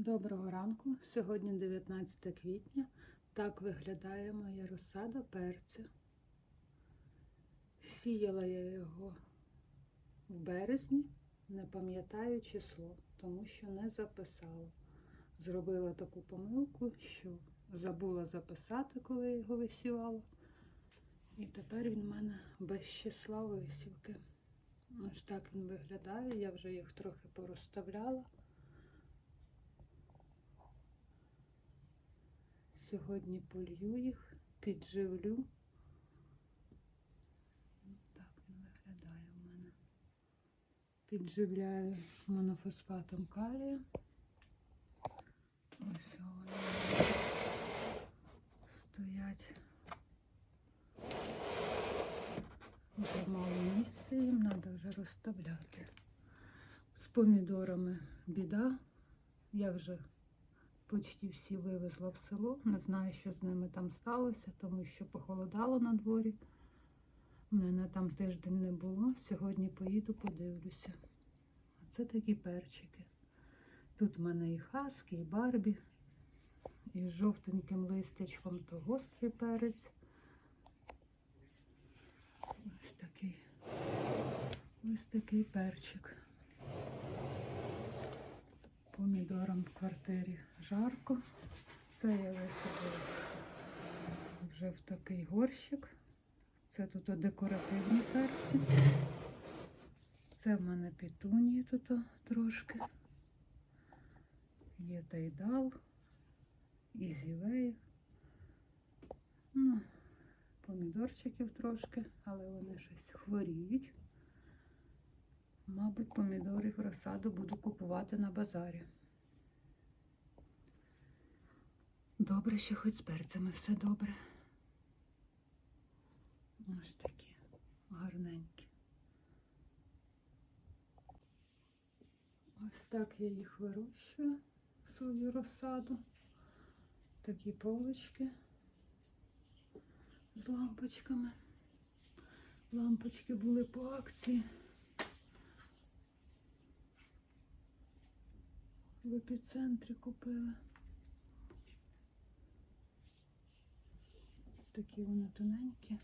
Доброго ранку. Сьогодні 19 квітня. Так виглядає моя розсада перця. Сіяла я його в березні, не пам'ятаю число, тому що не записала. Зробила таку помилку, що забула записати, коли його висівала. І тепер він в мене без числа висівки. Ось так він виглядає. Я вже їх трохи порозставляла. Сьогодні полью їх, підживлю. Так він виглядає у мене. Підживляю монофосфатом калія. Ось вони стоять. Вже мало місця їм треба вже розставляти. З помідорами біда. Я вже почти всі вивезла в село. Не знаю, що з ними там сталося, тому що похолодало на дворі. Мене там тиждень не було. Сьогодні поїду, подивлюся. Це такі перчики. Тут в мене і хаски, і барбі, і з жовтеньким листячком то гострий перець. Ось такий. Ось такий перчик помідорам в квартирі жарко. Це я висадила вже в такий горщик. Це тут декоративні перці. Це в мене пітунії тут трошки. Є тайдал, і зівеї. Ну, помідорчиків трошки, але вони щось хворіють. Мабуть, помідорів розсаду буду купувати на базарі. Добре, що хоч з перцями все добре. Ось такі гарненькі. Ось так я їх вирощую в свою розсаду. Такі полочки з лампочками. Лампочки були по акції. В епіцентрі купила. Такі вони тоненькі.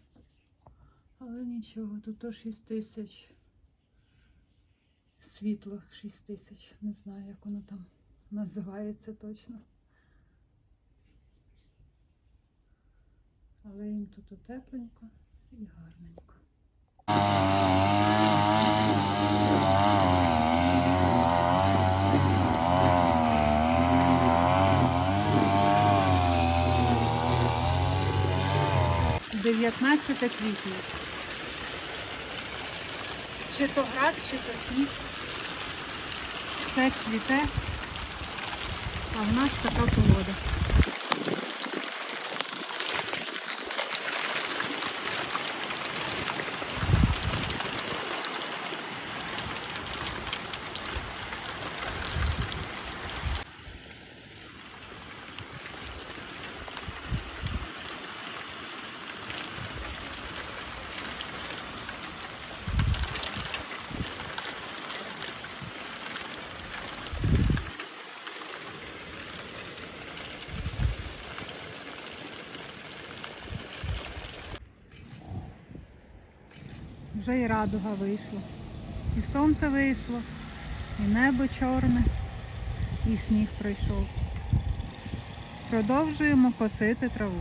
Але нічого, тут то 6 тисяч. Світло 6 тисяч. Не знаю, як воно там називається точно. Але їм тут тепленько і гарненько. Дев'ятнадцяте квітня. Чи то град, чи то сніг. Все цвіте, а в нас така погода. Вже і радуга вийшла. І сонце вийшло, і небо чорне, і сніг пройшов. Продовжуємо косити траву.